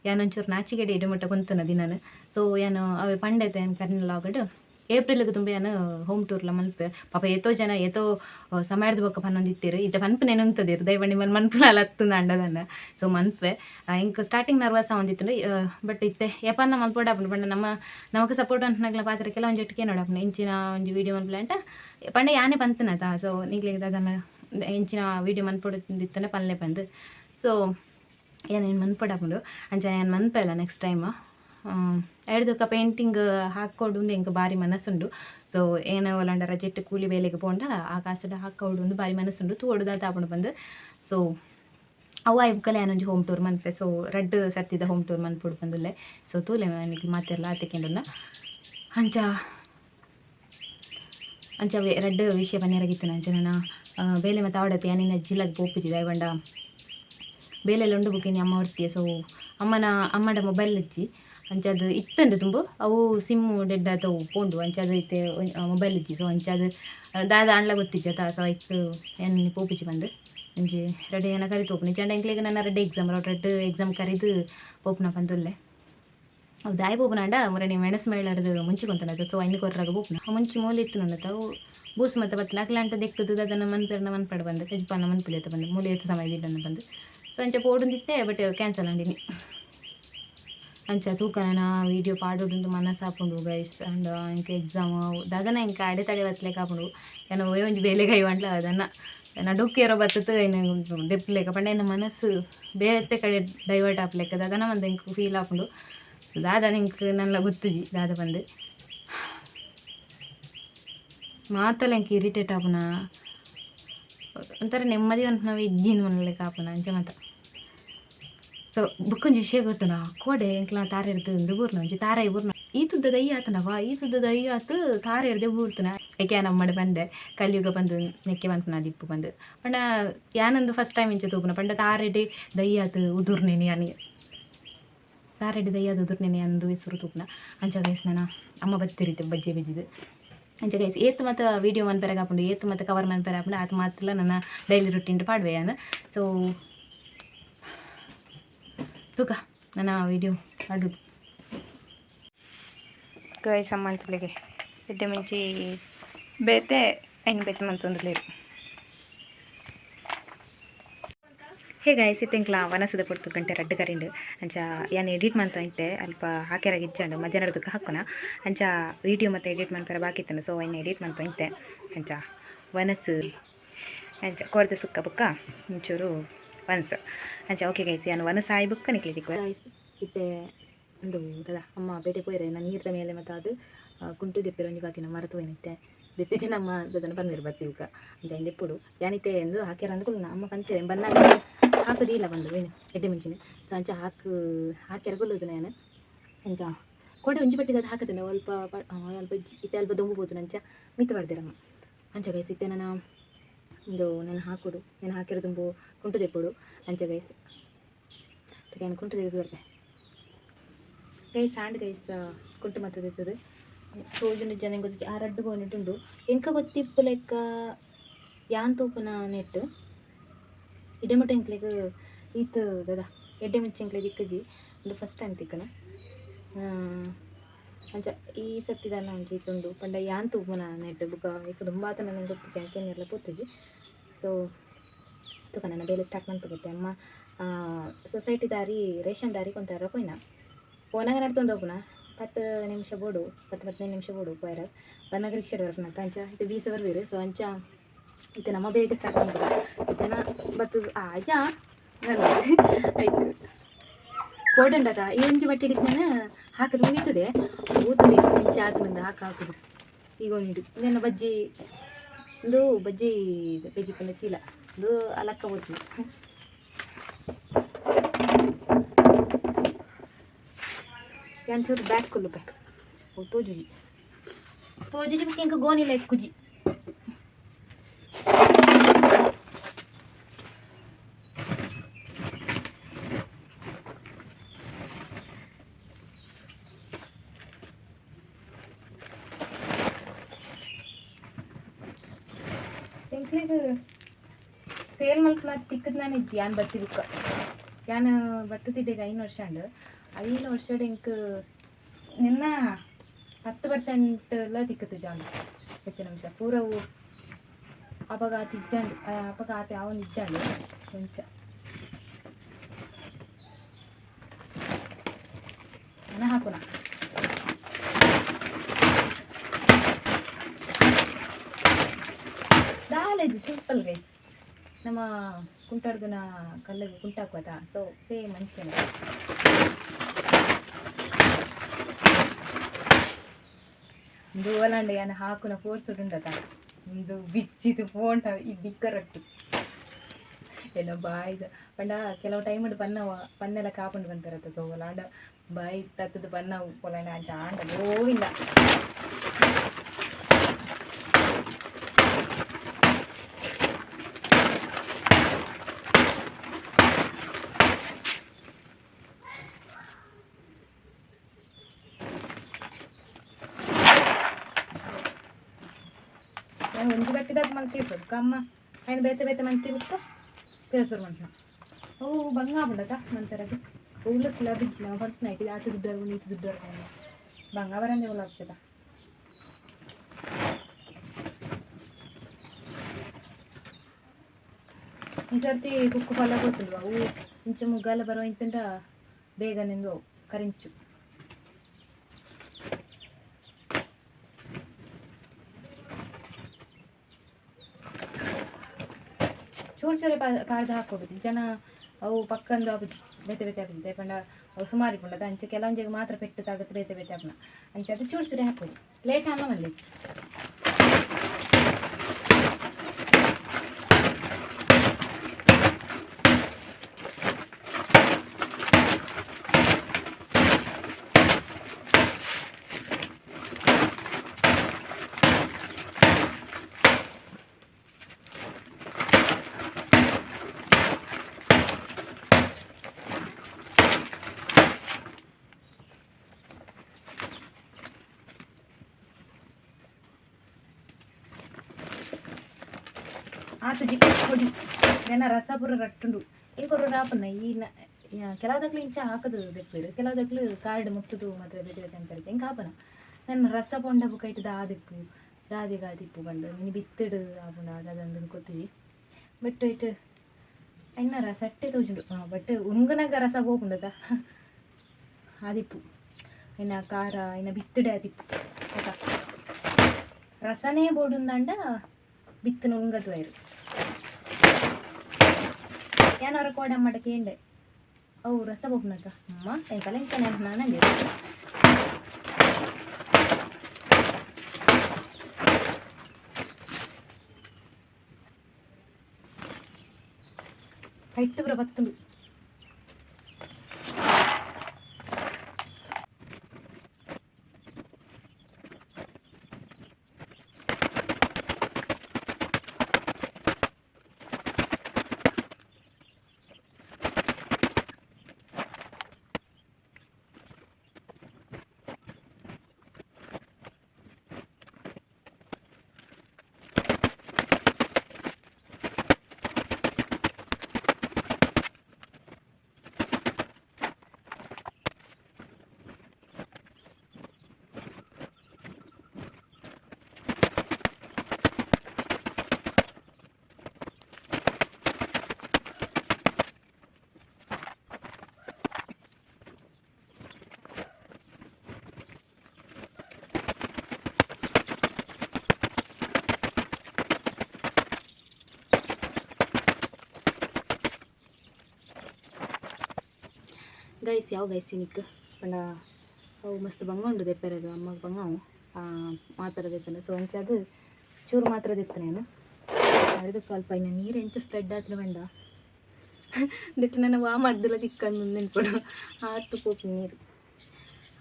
ಯಾನ್ ಒಂಚೂರು ನಾಚಿಗೆಡೆ ಎಡೆ ಮಟ್ಟ ಕುಂತನ ದಿನ ಸೊ ಏನು ಅವೆ ಪಂಡೈತೆ ಏನು ಕರ್ನಲ್ ಆಗಡು ಏಪ್ರಿಲ್ಗೆ ತುಂಬ ಏನು ಹೋಮ್ ಟೂರ್ಲ ಮಲ್ಪೆ ಪಾಪ ಏತೋ ಜನ ಏತೋ ಸಮಯದ ಬೊಕ್ಕ ಪನ್ನೊಂದಿತ್ತೀರು ಇತ್ತ ಮನ್ಪು ನೆನಂತದಿರು ದಯವಂಡಿ ಮನ್ ಮನ್ಪುಲ ಹತ್ತುಂದ ಅಂಡದನ್ನ ಸೊ ಮನ್ಪೆ ಇಂಕ ಸ್ಟಾರ್ಟಿಂಗ್ ನರ್ವಸ್ ಒಂದಿತ್ತು ಬಟ್ ಇತ್ತೆ ಯಾಪನ್ನ ಮಲ್ಪೋಡ ಆಪುಂಡು ಪಂಡ ನಮ್ಮ ನಮಗೆ ಸಪೋರ್ಟ್ ಅಂತನಗ್ಲ ಪಾತ್ರ, ಕೆಲವೊಂದು ಜಟ್ಟಿಗೆ ನೋಡಪ್ಪ ಇಂಚಿನ ಒಂದು ವೀಡಿಯೋ ಮನ್ಪುಲ ಅಂಟ ಪಂಡ ಯಾನೇ ಬಂತನತ ಸೊ ನೀಗ್ಲಿಗೆ ಅದನ್ನ ಇಂಚಿನ ವೀಡಿಯೋ ಮನ್ಪೊಡಿತ್ತಿತ್ತನೆ ಪನ್ಲೆ ಬಂದು. ಸೊ ಏನೇನು ಮನ್ಪೊಡಾಪುಂಡು ಅಂಚ ಏನು ಮನ್ಪಲ್ಲ ನೆಕ್ಸ್ಟ್ ಟೈಮ್ ಎಡ್ದಕ್ಕ ಪೇಂಟಿಂಗ್ ಹಾಕ್ಕೊಡು ಎಂಕ್ ಬಾರಿ ಮನಸ್ಸುಂಡು ಸೊ ಏನೋ ಒಲಂಡ ರಜೆಟ್ ಕೂಲಿ ಬೇಲೆಗೆ ಪೋಂಡ ಆ ಕಾಸಡ ಹಾಕ್ಕೊಡು ಒಂದು ಬಾರಿ ಮನಸ್ಸುಂಡು ತೂವಡುದ ತಾಪುಂಡು ಬಂದು. ಸೊ ಅವು ಐಬ್ಕಲೆ ಏನೊಂಜಿ ಹೋಮ್ ಟೂರ್ ಮನ್ಪೆ. ಸೊ ರೆಡ್ ಸರ್ತಿದ ಹೋಮ್ ಟೂರ್ ಮನ್ಪುಡು ಬಂದುಲ್ಲೆ. ಸೊ ತೂಲೆ ನನಗೆ ಮಾತೆಲ್ಲ ಆತಿಕೊಂಡುನ ಅಂಚ ಅಂಚ ರೆಡ್ ವಿಷಯ ಬನ್ನೆರಗಿತ್ತು ಅಂಚ ನನ್ನ ಬೇಲೆ ಮತ್ತು ಆವಡತ್ತೆ ನಿನ್ನ ಜಿಲ್ಲಾಗ ಪೋಪುಜಿ ಬಂಡ ಬೇಲೆಲ್ಲ ಉಂಡು ಬುಕ್ಕಿನಿ ಅಮ್ಮ ಹೊರ್ತೀಯ ಸೊ ಅಮ್ಮನ, ಅಮ್ಮಡ ಮೊಬೈಲ್ ಹಚ್ಚಿ. ಅಂಚದು ಇತ್ತಂಡು ತುಂಬ, ಅವು ಸಿಮ್ಮು ಡೆಡ್ ಆತವು ಪೋಂಡು ಅಂಚಾದ ಇತ್ತೆ ಮೊಬೈಲ್ ಇಜ್ಜಿ ಸೊ ಅಂಚಾದ ದಾದ ಆಂಡ್ಲ ಗೊತ್ತಿಜ್ಜ ತಾ ಸೊ ಐಕ್ ಏನು ಪೋಪಿಜಿ ಬಂದು, ಒಂಜಿ ರೆಡಿ ಏನ ಕರಿತು ಹೋಗ್ನಿ ಚಂಡ ಎಂಕ್ಲೆಗ್ ನನ್ನ ರೆಡ್ ಎಕ್ಸಾಮ್ ರೆಡ್ ಎಕ್ಸಾಮ್ ಕರಿದು ಪೋಪ್ನ ಬಂದುಲ್ಲೆ. ಅವು ದಾಯಿ ಪೋಪನಾಂಡ ನೀವು ಮೆಣಸು ಮುಂಚೆ ಕೊಂತನದ ಸೊ ಐನು ಕೊರ್ರಾಗ ಪೋಪ್ನ. ಮುಂಚೆ ಮೂಲೆ ಇತ್ತು ನನ್ನ ತಾವು ಬೂಸ್ ಮತ್ತೆ ಬತ್ತು ನಾಲ್ಕು ದೆಕ್ಕದು ಅದನ್ನು ಮನ್ಪೆರ್ನ ಮನ್ಪಡ ಬಂದು ಯಜಪಾನ ಮನ್ಪಿಲೆ ಬಂದು, ಮೂಲೆ ಎತ್ತು ಸಮಯದಿಂದ ಬಂದು ಸೊ ಅಂಚೆ ಪೋಡುಂದಿತ್ತೆ ಬಟ್ ಕ್ಯಾನ್ಸಲ್ ಅಂಡಿನಿ ಅಂಚ ತೂಕನ ವೀಡಿಯೋ ಪಾಡೋಡು ಮನಸ್ಸು ಆಪುಂಡು ಗೈಸ್ ಅಂಡ್ ಇಂಕ ಎಕ್ಸಾಮ್ ದಾದನ ಇಂಕ ಅಡೆ ತಡೆ ಬತ್ತಲೇಕ ಆಪುಂಡು ಏನೋ ಒಂಜಿ ಬೇಲೆ ಕೈ ಬಂಡ್ಲ ಅದನ್ನ ನಡುಕ್ಕೇರೋ ಬತ್ತದ ಇನ್ನು ದೆಪ್ಪಲೇಕ ಪಂಡ ಇನ್ನ ಮನಸ್ಸು ಬೇತೆ ಕಡೆ ಡೈವರ್ಟ್ ಆಪ್ಲೇಕ ದಾದನ ಮಂದ ಇಂಕ ಫೀಲ್ ಆಪುಂಡು ಸೊ ದಾದ ಇಂಕ ನನ್ನ ಗೊತ್ತುಜಿ ದಾದ ಬಂದು. ಮಾತಲ್ಲ ಇಂಕ ಇರಿಟೇಟ್ ಆಪುನ? ಒಂಥರ ನೆಮ್ಮದಿ ಅಂತ ನಾವು ಇಜ್ಜಿನ ಮನಲೆಕ್ಕ ಆಪುನ ಅಂಚೆ ಮಾತ ಸೊ ಬುಕ್ಕೊಂಜಿ ವಿಷಯ ಗೊತ್ತುನ ಕೋಡೆ ಎಂಕ್ಲ ತಾರೆ ಇರ್ದು ಎಂದು ಬೂರ್ನ ಒಂಜಿ ತಾರ ಬೂರ್ನ ಈ ತುದ್ದ ದೈ ಆತನವ ಈ ತುದ್ದ ದೈ ಆತು ತಾರೆ ಇರ್ದೆ ಬೂರ್ತನ ಯಾಕೆ ನಮ್ಮಡೆ ಬಂದೆ ಕಲಿಯುಗ ಬಂದು ನೆಕ್ಕೆ ಬಂತನ ದಿಪ್ಪು ಬಂದು ಪಂಡ ಯಾನೊಂದು ಫಸ್ಟ್ ಟೈಮ್ ಇಂಚ ತೂಪನ ಪಂಡ ತಾರೆಡೆ ದೈ ಆತು ಉದುರ್ನೇನೆ ಅನಿ ತಾರೆಡೆ ದೈ ಆತು ಉದುರ್ನೇನೆ ಅಂದು ಹೆಸರು ತೂಪನ ಅಂಚ ಗೈಸ್ ನಾನು ಅಮ್ಮ ಬತ್ತಿರಿತೆ ಬಜ್ಜೆ ಬಜ್ಜಿದು ಅಂಚ ಗೈಸ್ ಏತ್ ಮತ್ತು ವೀಡಿಯೋ ಮನ್ಪೆರೆ ಹಾಕೊಂಡು ಏತ್ ಮತ್ತು ಕವರ್ ಮನ್ಪೆರೆ ಹಾಕೊಂಡು ಆತ ಮಾತ್ರ ನನ್ನ ಡೈಲಿ ರೊಟೀನ್ ಪಾಡ್ವೆ ನಾನು ಸೊ ತೂಕ. ನನ್ನ ವಿಡಿಯೋ ಅದು. ಗಾಯ ಸಮ್ಮಂತಲಿಗೆ ಎಡ್ಡೆ ಮುಂಚೆ ಬೇತೆ ಐನ್ ಬೇತೆ ಮಂತೊಂದುಲೇರು ಹೇ ಗಾಯ್ಸ್ ಇತ್ತೆಂಕ್ಲ ವನಸದ ಕೊಡ್ತು ಗಂಟೆ ರಡ್ಡು ಕರಿಂಡು. ಅಂಚ ಏನು ಎಡಿಟ್ ಮಂತ ಐತೆ ಅಲ್ಪ ಹಾಕ್ಯಾರಾಗ ಇಜ್ಜಂಡು ಮಧ್ಯಾಹ್ನದಕ್ಕೆ ಹಾಕೋಣ ಅಂಚ ವಿಡಿಯೋ ಮತ್ತು ಎಡಿಟ್ ಮಾಡ್ತಾರೆ ಬಾಕಿ ಇತ್ತನು ಸೊ ಇನ್ನು ಎಡಿಟ್ ಮಂತ ಐತೆ ಅಂಚ ವನಸು ಅಂಚ ಕೊಡ್ದೆ ಸುಕ್ಕ ಬುಕ್ಕ ಒಂಚೂರು ವನಸ ಅಂಚ ಓಕೆ ಗೈಸ್ ಯಾನು ವನ ಸಾಯಿ ಬುಕ್ಕ ನಿಕ್ಲಿದಿಕ್ಕು ಇತ್ತೆ ಒಂದು ದದ ಅಮ್ಮ ಬೇಟೆ ಪೋಯ್ರೆ, ನಾನು ನೀರ್ದ ಮೇಲೆ ಮತ್ತು ಅದು ಕುಂಟು ದೆಪ್ಪೆರ ಒಂಜಿ ಬಾಕಿನ ಮರತು ಹೋಯ್ನಿತ್ತೆ ದೆತ್ತಿಜೆ ನಮ್ಮ ದದನ ಬಂದಿರು ಅಂಚ ಇಂದ ಎಪ್ಪುಡು ಯಾನಿತ್ತೆ ಎಂದು ಹಾಕ್ಯಾರ ಅಂದ್ಕೊಂಡು ಅಮ್ಮ ಕಂತೇವೆ ಬಂದಾಗ ಹಾಕೋದಿಲ್ಲ ಬಂದು ಏನು, ಎಡ್ಡೆ ಮುಂಚಿನ. ಸೊ ಅಂಚ ಹಾಕು, ಹಾಕ್ಯಾರ ಕೊಲ್ಲೋದು ನಾನು. ಅಂಚ ಕೋಟೆ ಒಂಜಿ ಬಟ್ಟಿಗೆ ಅದು ಹಾಕದೇನೆ ಅಲ್ಪ ಅಲ್ಪ ಇತ್ತೆ, ಅಲ್ಪ ದೊಂಬು ಅಂಚ ಮಿತ್ತು ಮಾಡ್ದಿರಮ್ಮ ಅಂಚ ಇತ್ತೆ ನಾನು ಒಂದು ನಾನು ಹಾಕೊಡು. ನಾನು ಹಾಕಿರೋ ತುಂಬು ಕುಂಟು ತೆಪ್ಪುಡು ಅಂಚ ಗೈಸ್ ನಾನು ಕುಂಟು ತೆಗೆದು ಬರ್ಬೆ ಗೈಸ್ ಆಂಡ್ ಗೈಸ್ ಕುಂಟು ಮತ್ತೆ ತೆಗ್ತದೆ ಸೋಜನ ಜನ ಗೊತ್ತಿ ಆ ರಡ್ಡು ಗೋನಿಟ್ಟುಂಡು ಎಂಕ ಗೊತ್ತಿಪ್ಪು ಲೆಕ್ಕ ಯಾನ್ ತೂಪುನ ನೆಟ್ ಮಟ್ಟ ಎಂಕ್ಲೆಗ್ ಈತ್ ದದ ಎಡ್ಡೆ ಮಿಚ್ಚಿ ಎಂಕ್ಲೆ ದಿಕ್ಕಜಿ ಒಂದು ಫಸ್ಟ್ ಟೈಮ್ ತಿಕ್ಕನ? ಅಂಚ, ಈ ಸತ್ತಿದಾನ ದನ ಒಂಜಿ ಇತ್ತುಂಡು ಪಂಡ ಯಾನ್ ತೂಪುನ ನೆಟ್ ಬುಕ್ಕ ಈಗ ತುಂಬ ನನಗೆ ಗೊತ್ತು ಜಾಂಕೇನೆಲ್ಲ ಪೋತುಜಿ ಸೊ ತುಕ ನನ್ನ ಬೇಲೆ ಸ್ಟಾರ್ಟ್ ಮಾಡ್ಬೇಕೈತೆ ಅಮ್ಮ ಸೊಸೈಟಿ ದಾರಿ, ರೇಷನ್ ದಾರಿ ಕೊಂತಾರ ಕೊಯ್ನ ಫೋನಾಗ ನಡ್ತೊಂದು ಹೋಗ್ನ ಪತ್ತು ನಿಮಿಷ ಬೋಡು ಪತ್ತು ಹದಿನೈದು ನಿಮಿಷ ಬೋಡು ಪೋಯ್ರ ಬಂದಾಗ ರಿಕ್ಷಾ ಬರ್ಪನಂತ ಅಂಚ, ಇದು ಬೀಸ ಬರ್ಬೀರು ಸೊ ಅಂಚ, ಇದು ನಮ್ಮ ಬೇಗ ಸ್ಟಾರ್ಟ್ ಮಾಡ್ಬೋದು. ಜನ ಬತ್ತು ಆಜ ಆಯ್ತು. ಕೋಡಂಡದ ಈ ಒಂಜಿ ಬಟ್ಟೆ ಹಿಡಿದ್ನ ಹಾಕಿದ್ ಮುಗಿತದೆ. ಊತಲಿ ಇಂಚೆ ಹಾಕಿ, ಹಾಕುದು. ಈಗ ಒಂದು ಬಜ್ಜಿ ಒಂದು ಬಜ್ಜಿ ಬಜ್ಜಿ ಪಲ್ಯ ಚೀಲ. ಒಂದು ಅಲಕ್ಕ ಹೋಗ್ತದೆ ಒಂಚೂರು ಬ್ಯಾಕ್ ಕೊಲ್ಲು ಬ್ಯಾಕ್ ಓ, ತೋಜುಜಿ. ತೋಜುಜಿ ಗೋನಿ ಗೋನಿಲ್ಲ ಕುಜಿ. ಎಂಕ್ಲೆಗ್ ಸೇಲ್ ಮಲ್ಕ್ ಮತ್ತೆ ತಿಕ್ಕದ್ ನಾನು ಇಜ್ಜಿ, ಯಾನ್ ಬತ್ತಿ ಬುಕ್ಕ. ಯಾನ್ ಬತ್ತದಿದ್ದೆಗ ಐನು ವರ್ಷ ಅಂಡ್ ಐನು ವರ್ಷ ಇಂಕ್ ನಿನ್ನ ಹತ್ತು ಪರ್ಸೆಂಟ್ ಎಲ್ಲ ತಿಕ್ಕತ್ತು ಜಾನ್ ಹೆಚ್ಚಿನ ನಿಮಿಷ. ಪೂರವು ಅಪಘಾತ ಇಜ್ಜಂಡು ಅಪಘಾತ ಅವನು ಇಜ್ಜಂಡು. ಕೊಂಚ ಹಣ ಹಾಕುನ ಸಿಂಪಲ್ ಗೈಸ್ ನಮ್ಮ ಕುಂಟಾಡ್ದನ ಕಲ್ಲಿಗೆ ಕುಂಟಾಕ್ವತ ಸೊ ಸೇಮ್ ಮಂಚನೆ ಒಂದು ಒಲಂಡ ಏನು ಹಾಕುನ ಫೋರ್ಸ್ ಉಂಡತ ಒಂದು ಬಿಚ್ಚಿದು ಪೋಂಡ ಈ ಬಿಕ್ಕರಟ್ಟು ಏನೋ ಬಾಯ್ದ ಪಂಡ ಕೆಲವು ಟೈಮ್ ಪನ್ನ ಪನ್ನೆಲ್ಲ ಕಾಪುಂಡು ಬಂತಾರತ್ತ ಸೊ ಒಲಾಂಡ ಬಾಯಿ ತತ್ತದ ಪನ್ನ ಒಲಾಂಡ ಆಂಡ ಗೋವಿಂದ ಕಮ್ಮ ఆయన ಬೇತೆ ಬೇತೆ ಮಂತಿ ಬಿಟ್ಟು ಕೆಲಸ ಮಾಡ್ತಾನ ಅವು ಬಂಗ ಆಗ್ಬಿಡತ್ತ ನಂತರದ್ದು ಊರ್ಲ ಸುಲ ಬಿಚ್ಚಿ ನಾವು ಬರ್ತಾನೆ ಇದು ಆತು ದುಡ್ಡು ನೀತು ದುಡ್ಡು ಬಂಗ ಬರಂದೆ ಒಲ ಹಚ್ಚದ ಈ ಸರ್ತಿ ಕುಕ್ಕು ಫಲ ಗೊತ್ತಿಲ್ವಾ ಅವು ಇಂಚೆ ಮುಗ್ಗಾಲ ಬರುವ ಇಂತಂಡ ಬೇಗ ಚೂರು ಚೂರೆ ಪಾಡ್ದು ಹಾಕೊಡುದು ಜನ ಅವು ಪಕ್ಕಂದು ಆಪುಜಿ ಬೇತೆ ಬೇತೆ ಆಪುಜಿ ಪಂಡ ಅವು ಸುಮಾರು ಪುಂಡ ಅಂಚೆ ಕೆಲವೊಂಜಿಗೆ ಮಾತ್ರ ಪೆಟ್ಟು ತಾಗತ್ತೆ ಬೇತೆ ಬೇತೆ ಆಪುನ ಅಂಚೆ ಅದು ಚೂರು ಚೂರೆ ಹಾಕೋದು ಲೇಟ್ ಅನ್ನ ಮಲ್ಲಿ ಆತಜಿ ಹೊಡಿ ಜನ ರಸ ಪೂರ ರಟ್ಟುಂಡು. ಇಂಕೊರು ರಾಪನ್ನ ಈ ನ ಕೆಲವುದಕ್ಲು ಇಂಚ ಹಾಕದು ದೆಪ್ಪೇರು ಕೆಲವುದಕ್ಲು ಕಾರ್ಡ್ ಮುಟ್ಟುದು ಮತ್ತೆ ಬೇತೆ ಅಂತ ಇಂಕ ಹಾಪನ. ನನ್ನ ರಸ ಪೊಂಡ ಬುಕ ಇಟ್ಟು ದಾದಿಪ್ಪು ದಾದಿ ಗಾದಿಪ್ಪು ಬಂದು. ನೀನು ಬಿತ್ತಿಡು ಆಪುಂಡ ಅದಂದು ಕೊತ್ತಿವಿ ಬಟ್ ಇಟ್ಟು ಇನ್ನ ರಸ ಅಟ್ಟೆ ತೋಜುಂಡು. ಬಟ್ ಉಂಗನಗ ರಸ ಹೋಗುಂಡದ ಆದಿಪ್ಪು ಇನ್ನ ಖಾರ, ಇನ್ನ ಬಿತ್ತಿಡೆ ಆದಿಪ್ಪು ರಸನೇ ಬೋಡುಂದಂಡ ಬಿತ್ತನ ಉಂಗದು ವೈರು ಏನಾರು ಕೋಡ ಮಾಡಕ್ಕೆ ಏಂಡೆ ಅವು ರಸ ಬೊಬ್ಬನದ ಅಮ್ಮ ಎಂಕಲ ಎಂಕ ನೆನಪು ನಾನಲ್ಲಿ ಕೈಟ್ಟು ಬರ ಬತ್ತುಂಡು ಗೈಸ್, ಯಾವ ಗೈಸ್ ನಿಕ್ ಪಂಡ ಅವು ಮಸ್ತ್ ಬಂಗ ಉಂಡು ದೆಪ್ಪೆರದು, ಅಮ್ಮಗೆ ಬಂಗ ಅವು. ಮಾತ್ರ ದೆಪ್ಪನೆ ಸೊ ಅದು ಚೂರು ಮಾತ್ರ ದೆಪ್ಪನೇನು ಅದು ಸ್ವಲ್ಪ ಇನ್ನು ನೀರು ಎಂಚ ಸ್ಪ್ರೆಡ್ ಆದ್ರೆ ಬಂಡ. ದಿಟ್ಟು ನನಗೆ ವಾ ಮಾಡ್ದಿಲ್ಲ ತಿಕ್ಕಂದು ನೆನ್ಪಡು. ಆತು ಪೋಪು ನೀರು.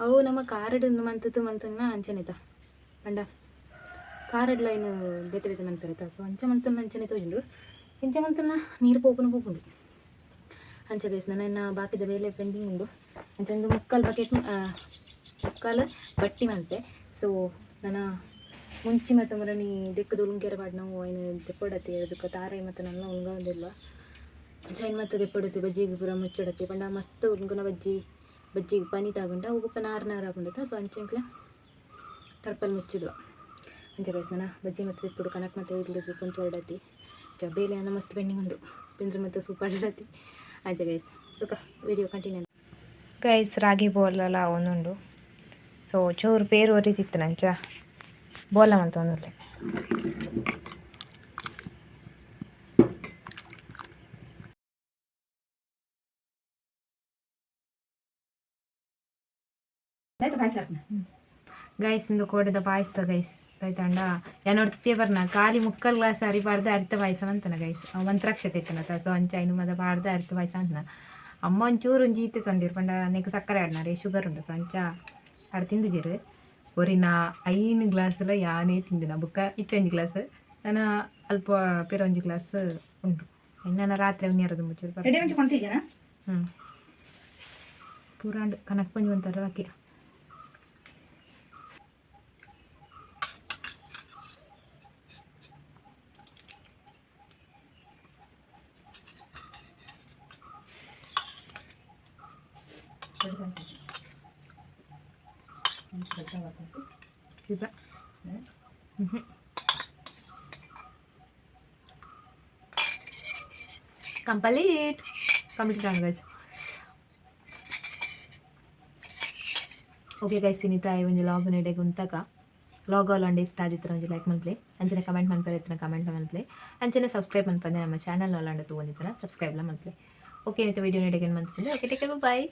ಅವು ನಮ್ಮ ಕಾರಡ್ ಮಂತದ್ದು ಮಂತನ್ನ ಅಂಚನೆತ ಪಂಡ ಕಾರಡ್ ಲೈನ್ ಬೇತೆ ಬೇತೆ ಸೊ ಅಂಚೆ ಮಂತನ್ನ ಅಂಚನೆ ತೋಜುಂಡು. ಇಂಚೆ ಮಂತನ್ನ ನೀರು ಪೋಪುನ ಪೋಪುಂಡು ಅಂಚೆ ಗೈಸ್ ನನ್ನ ಬಾಕಿದ ಬೇಲೆ ಪೆಂಡಿಂಗ್ ಉಂಡು ಒಂದು ಮುಕ್ಕಾಲು ಬಕೆಟ್ ಮುಕ್ಕಾಲು ಬಟ್ಟಿ ಮಂತೆ ಸೊ ನನ್ನ ಮುಂಚಿ ಮತ್ತು ಮರಣಿ ದೆಕ್ಕದು ಉಳ್ಗೆರೆ ಮಾಡಿ ನಾವು ಏನು ದೆಪ್ಪಡತ್ತೆ, ಅದಕ್ಕೆ ತಾರಾಯಿ ಮತ್ತು ನನ್ನ ಉಳ್ಗೊಂದಿಲ್ಲ ಸೈನ್ ಮತ್ತು ದೆಪ್ಪಡತ್ತೆ, ಬಜ್ಜಿಗೆ ಪೂರ ಮುಚ್ಚಡತ್ತೆ. ಪಂಡ ಮಸ್ತ್ ಉಲ್ಗುನ ಬಜ್ಜಿ, ಬಜ್ಜಿಗೆ ಪನಿ ತಾಗುಂಟ ಉಪ್ಪು ನಾರು ನಾರು ಹಾಕೊಂಡತ್ತ ಸೊ ಅಂಚೆಂಕ್ಲೆ ಟರ್ಪಲ್ ಮುಚ್ಚಿಡುವ ಅಂಚೆ ಗೈಸ್ ನನ್ನ ಬಜ್ಜಿ ಮತ್ತು ದೆಪ್ಪಡು, ಕನಕ್ ಮತ್ತು ಇರ್ಲಿಕ್ಕೆ ಕುಂತು ಹೊರಡತ್ತಿ ಬೇಲೆ ಮಸ್ತ್ ಪೆಂಡಿಂಗ್ ಉಂಡು ಪಿಂದ್ರೆ ಮತ್ತು ಸೂಪರ್ ಆಡತಿ ಆಯ್ತು ಗೈಸ್ ತುಕ ವಿಡಿಯೋ ಕಂಟಿನ್ಯೂ ಗೈಸ್ ರಾಗಿ ಬೋಲೆಲ್ಲ ಒಂದುಂಡು ಸೊ ಚೂರು ಪೇರು ಒರಿತಿತ್ತು ನಂಚ. ಬೋಲ ಅಂತ ಒಂದುಲ್ಲೆ ಗೈಸ್ ಇಂದು ಕೊಡದ ಪಾಯಸ ಗೈಸ್ ಆಯ್ತಂಡ? ಯಾನೊಡ್ತಿಯ ಬರ್ನ ಖಾಲಿ ಮುಕ್ಕಲ್ ಗ್ಲಾಸ್ ಅರಿ ಪಾಡ್ದ ಅರಿತ ಪಾಯಸ ಅಂತನ ಗೈಸ್ ಮಂತ್ರಾಕ್ಷತೆ ಇತ್ತನ ಸೊ ಅಂಚ ಇನ್ನು ಮದ ಪಾಡ್ದ ಅರಿತ ಪಾಯಸ ಅಂತನ ಅಮ್ಮ ಒಂಚೂರು ಒಂಜಿ ಈತೆ ತಂದಿರು ಪಂಡ ನೆಕ್ ಸಕ್ಕರೆ ಆಡ್ನಾರೆ ಶುಗರ್ ಉಂಡು ಸೊ ಅಂಚ ಆಡ್ ತಿಂದಿದ್ದೀರು ಒರಿನ ಐನು ಗ್ಲಾಸ್ಲ ಯಾನೇ ತಿಂದಿನ ಬುಕ್ಕ ಇತ್ತೊಂಜಿ ಗ್ಲಾಸ್ ನಾನು ಅಲ್ಪ ಪೇರ ಒಂಜಿ ಗ್ಲಾಸ್ ಉಂಟು. ಇನ್ನು ರಾತ್ರಿ ಉನ್ಯಾರದು ಮುಚ್ಚೂರು ಹ್ಞೂ ಪೂರಾಂಡ್ ಕನಕ್ ಪಂಜಿ ಒಂಥರ ಹಾಕಿ ಈಗ ಕಂಪ್ಲೀಟ್ ಕಂಪ್ಲೀಟ್ ಆನ್ ಗೈಸ್ ಓಕೆ ಗೈಸ್ ಇನ್ನಿತ ಈ ಒಂದು ಲಾಗ್ ನೆಡೆಗೆ ಉಂತಾಗ ಲಾಗೋಲ್ ಇಷ್ಟ ಆದಿತ್ತರ ಒಂಜಿ ಲೈಕ್ ಮನ್ಪ್ಲೆ ಅಂಚನೆ ಕಮೆಂಟ್ ಮನ್ಪರೆ ಇತ್ತಿನ ಕಮೆಂಟ್ ಮನ್ಪ್ಲೆ ಅಂಚನೆ ಸಬ್ಸ್ಕ್ರೈಬ್ ಮನ್ಪಂದೆ ನಮ್ಮ ಚಾನಲ್ ಒಳಂಡ ತಗೊಂಡಿದ್ದಾರ ಸಬ್ಸ್ಕ್ರೈಬ್ಲ ಮನ್ಪ್ಲೆ ಓಕೆ ನಿಂತ ವಿಡಿಯೋ ನೀಡಿಗೆ ಮನ್ಸಿಂದೆ ಓಕೆ ಟೇಕ್ ಬಾಯ್